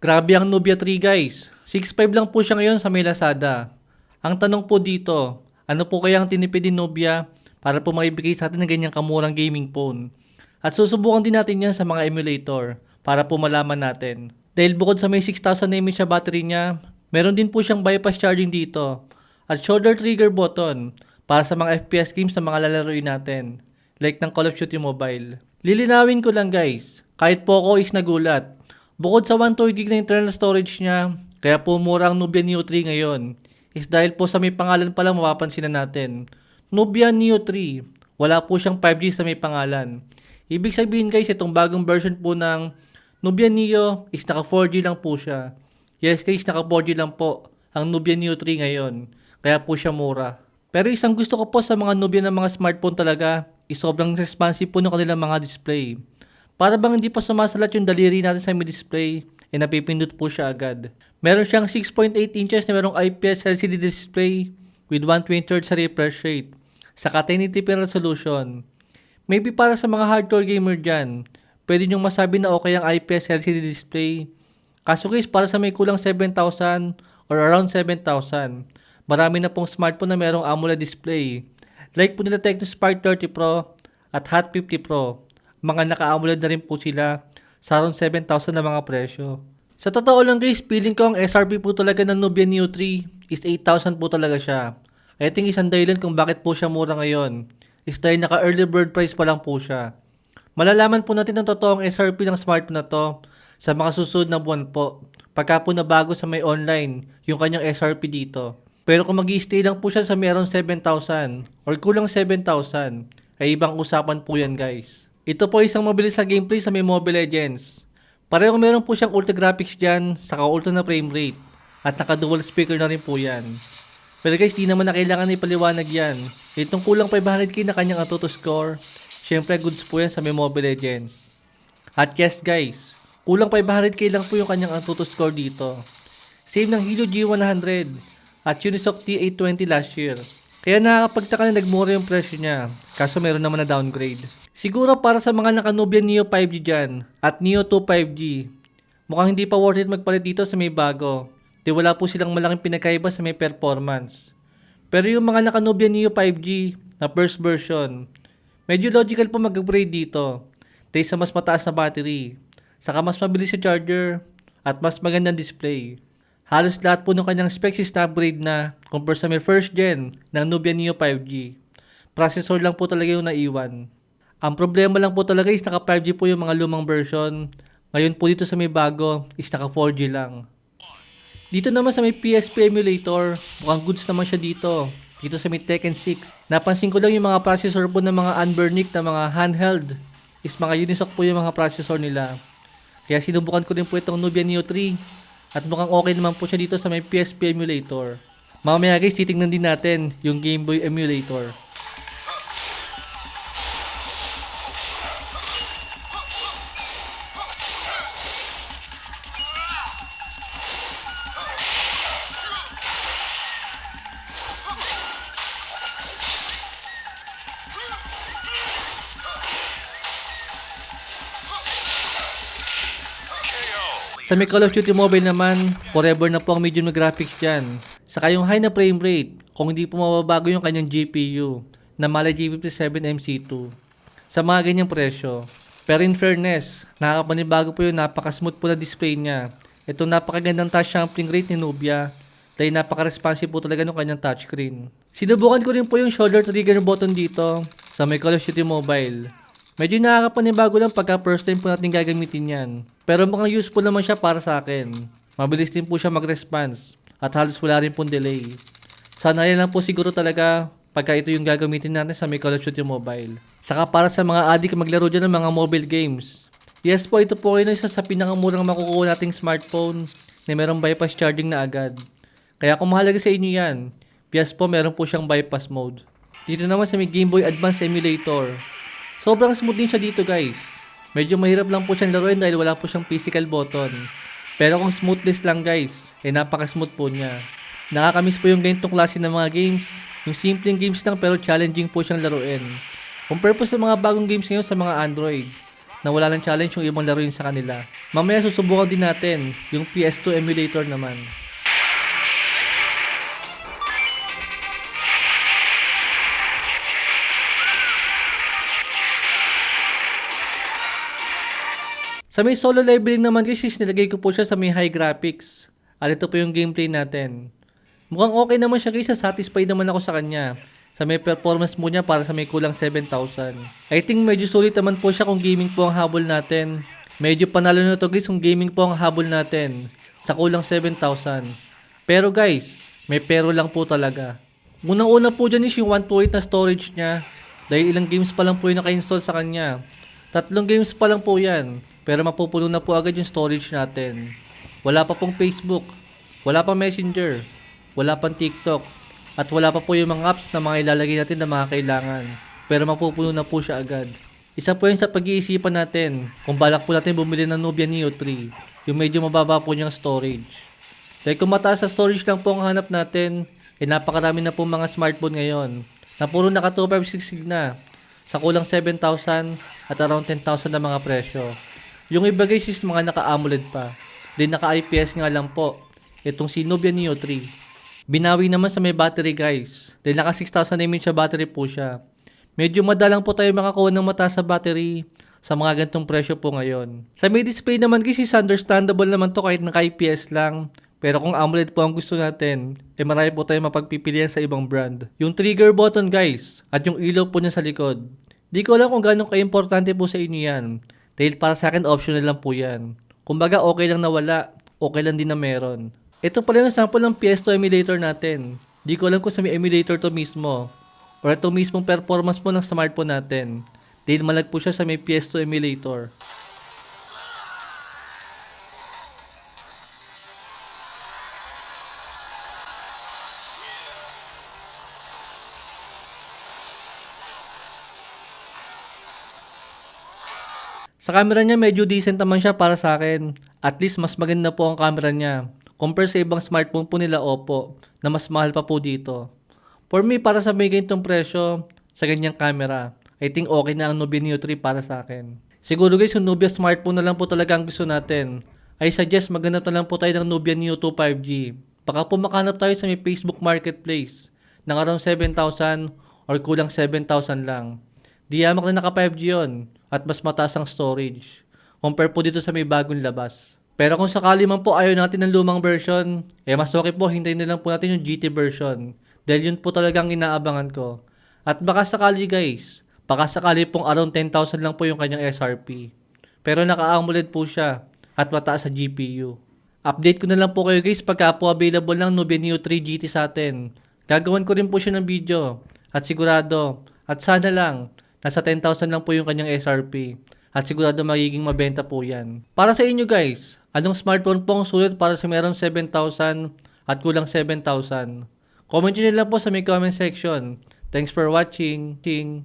Grabe ang Nubia 3 guys. 6.5 lang po siya ngayon sa may Lazada. Ang tanong po dito, ano po kaya ang tinipid ni Nubia para po maibigay sa atin ng ganyang kamurang gaming phone? At susubukan din natin yan sa mga emulator para po malaman natin. Dahil bukod sa may 6,000 mAh siya battery niya, meron din po siyang bypass charging dito. At shoulder trigger button para sa mga FPS games na mga lalaroin natin. Like ng Call of Duty Mobile. Lilinawin ko lang guys, kahit po ako is nagulat. Bukod sa 128GB na internal storage niya, kaya po mura ang Nubia Neo 3 ngayon, is dahil po sa may pangalan pa lang mapapansin na natin. Nubia Neo 3, wala po siyang 5G sa may pangalan. Ibig sabihin guys, itong bagong version po ng Nubia Neo is naka 4G lang po siya. Yes guys, naka 4G lang po ang Nubia Neo 3 ngayon. Kaya po siya mura. Pero isang gusto ko po sa mga Nubia ng mga smartphone talaga is sobrang responsive po ng kanilang mga display. Para bang hindi pa sumasalat yung daliri natin sa may display, eh napipindot po siya agad. Meron siyang 6.8 inches na merong IPS LCD display with 120Hz sa refresh rate. Saka 1080p resolution. Maybe para sa mga hardcore gamer dyan, pwede nyong masabi na okay ang IPS LCD display. Kaso guys, para sa may kulang 7,000 or around 7,000, marami na pong smartphone na merong AMOLED display. Like po nila Tecno Spark 30 Pro at Hot 50 Pro. Mga naka-AMOLED na rin po sila sa around 7,000 na mga presyo. Sa totoo lang guys, feeling ko ang SRP po talaga ng Nubia Neo 3 is 8,000 po talaga siya. I think isang dahilan kung bakit po siya mura ngayon is dahil naka early bird price pa lang po siya. Malalaman po natin ang totoong SRP ng smartphone na to sa mga susunod na buwan po. Pagka po nabago sa may online yung kanyang SRP dito. Pero kung mag stay lang po siya sa meron 7,000 or kulang 7,000, ay ibang usapan po yan guys. Ito po isang mabilis na gameplay sa may Mobile Legends. Pareho meron po siyang ultra graphics dyan, saka ultra na frame rate. At naka dual speaker na rin po yan. Pero guys, di naman na kailangan ipaliwanag yan. Itong kulang 500k na kanyang Antutu score, syempre goods po yan sa may Mobile Legends. At yes guys, kulang 500k lang po yung kanyang Antutu score dito. Same ng Helio G100 at Unisoc T820 last year. Kaya nakakapagtaka na nagmura yung presyo niya, kaso meron naman na downgrade. Siguro para sa mga naka-Nubia Neo 5G dyan at Neo 2 5G, mukhang hindi pa worth it magpalit dito sa may bago. Di wala po silang malaking pinagkaiba sa may performance. Pero yung mga naka-Nubia Neo 5G na first version, medyo logical po mag-upgrade dito dahil sa mas mataas na battery, saka mas mabilis sa charger, at mas magandang display. Halos lahat po ng kanyang specs is na-upgrade na compare sa may first gen ng Nubia Neo 5G. Processor lang po talaga yung naiwan. Ang problema lang po talaga is naka 5G po yung mga lumang version. Ngayon po dito sa may bago is naka 4G lang. Dito naman sa may PSP emulator, mukhang goods naman siya dito. Dito sa may Tekken 6. Napansin ko lang yung mga processor po ng mga Unburnick na mga handheld is mga Unisoc po yung mga processor nila. Kaya sinubukan ko rin po itong Nubia Neo 3 at mukhang okay naman po siya dito sa may PSP emulator. Mamaya guys, titingnan din natin yung Game Boy emulator. Sa may Call of Duty Mobile naman, forever na po ang medium na graphics dyan. Saka yung high na frame rate, kung hindi po mababago yung kanyang GPU, na Mali G57 MC2. Sa mga ganyang presyo. Pero in fairness, nakakapanibago po yung napaka-smooth po na display niya. Ito napakagandang touch sampling rate ni Nubia, dahil napaka-responsive po talaga ng kanyang touchscreen. Sinubukan ko rin po yung shoulder trigger button dito sa may Call of Duty Mobile. Medyo nakakapanibago lang pagka first time po natin gagamitin yan. Pero mukhang useful naman siya para sa akin. Mabilis din po siya mag-response at halos wala rin pong delay. Sana yan lang po siguro talaga pagka ito yung gagamitin natin sa may Call Mobile. Saka para sa mga adik maglaro dyan ng mga mobile games. Yes po, ito po ay isa sa pinakamurang makukuha nating smartphone na merong bypass charging na agad. Kaya kung mahalaga sa inyo yan, yes po meron po siyang bypass mode. Dito naman sa may Game Boy Advance Emulator, Sobrang smooth din siya dito guys. Medyo mahirap lang po siyang laruin dahil wala po siyang physical button. Pero kung smoothness lang guys, eh napaka-smooth po niya. Nakakamiss po yung ganitong klase ng mga games. Yung simpleng games lang pero challenging po siyang laruin. Compare po sa mga bagong games ngayon sa mga Android na wala lang challenge yung ibang laruin sa kanila. Mamaya susubukan din natin yung PS2 emulator naman. Sa may solo leveling naman guys, nilagay ko po siya sa may high graphics. At ito po yung gameplay natin. Mukhang okay naman siya guys, satisfied naman ako sa kanya. Sa may performance mo niya para sa may kulang 7,000. I think medyo sulit naman po siya kung gaming po ang habol natin. Medyo panalo na to guys kung gaming po ang habol natin. Sa kulang 7,000. Pero guys, may pero lang po talaga. Unang-una po dyan is yung 128 na storage niya. Dahil ilang games pa lang po yung naka-install sa kanya. Tatlong games pa lang po yan. Pero mapupuno na po agad yung storage natin. Wala pa pong Facebook. Wala pa Messenger. Wala pang TikTok. At wala pa po yung mga apps na mga ilalagay natin na mga kailangan. Pero mapupuno na po siya agad. Isa po yun sa pag-iisipan natin kung balak po natin bumili ng Nubia Neo 3. Yung medyo mababa po niyang storage. Dahil kung mataas sa storage lang po ang hanap natin, eh napakarami na po mga smartphone ngayon. Na puro naka 256 na. Sa kulang 7,000 at around 10,000 na mga presyo. Yung iba guys is mga naka-AMOLED pa. Then naka-IPS nga lang po. Itong si Nubia Neo 3. Binawi naman sa may battery guys. Dahil naka 6,000 mAh battery po siya. Medyo madalang po tayo makakuha ng mataas sa battery sa mga gantong presyo po ngayon. Sa may display naman guys is understandable naman to kahit naka-IPS lang. Pero kung AMOLED po ang gusto natin, eh marami po tayo mapagpipilian sa ibang brand. Yung trigger button guys, at yung ilaw po niya sa likod. Di ko alam kung gano'ng ka-importante po sa inyo yan. Dahil para sa akin optional lang po yan. Kumbaga okay lang na wala, okay lang din na meron. Ito pala yung sample ng PS2 emulator natin. Di ko alam kung sa may emulator to mismo. Or ito mismong performance po ng smartphone natin. Dahil malag po siya sa may PS2 emulator. Sa camera niya medyo decent naman siya para sa akin. At least mas maganda po ang camera niya. Compare sa ibang smartphone po nila Oppo na mas mahal pa po dito. For me, para sa may ganitong presyo, sa ganyang camera, I think okay na ang Nubia Neo 3 para sa akin. Siguro guys, yung Nubia smartphone na lang po talaga ang gusto natin. I suggest maghanap na lang po tayo ng Nubia Neo 2 5G. Baka po makahanap tayo sa may Facebook Marketplace ng around 7,000 or kulang 7,000 lang. Diyamak na naka 5G yun at mas mataas ang storage. Compare po dito sa may bagong labas. Pero kung sakali man po ayaw natin ng lumang version, eh mas okay po hintayin na lang po natin yung GT version. Dahil yun po talagang inaabangan ko. At baka sakali guys, baka sakali pong around 10,000 lang po yung kanyang SRP. Pero naka-AMOLED po siya at mataas sa GPU. Update ko na lang po kayo guys pagka po available ng Nubia Neo 3 GT sa atin. Gagawan ko rin po siya ng video at sigurado at sana lang nasa 10,000 lang po yung kanyang SRP at sigurado magiging mabenta po yan. Para sa inyo guys, anong smartphone po ang sulit para sa meron 7,000 at kulang 7,000? Comment nyo lang po sa may comment section. Thanks for watching. Ting.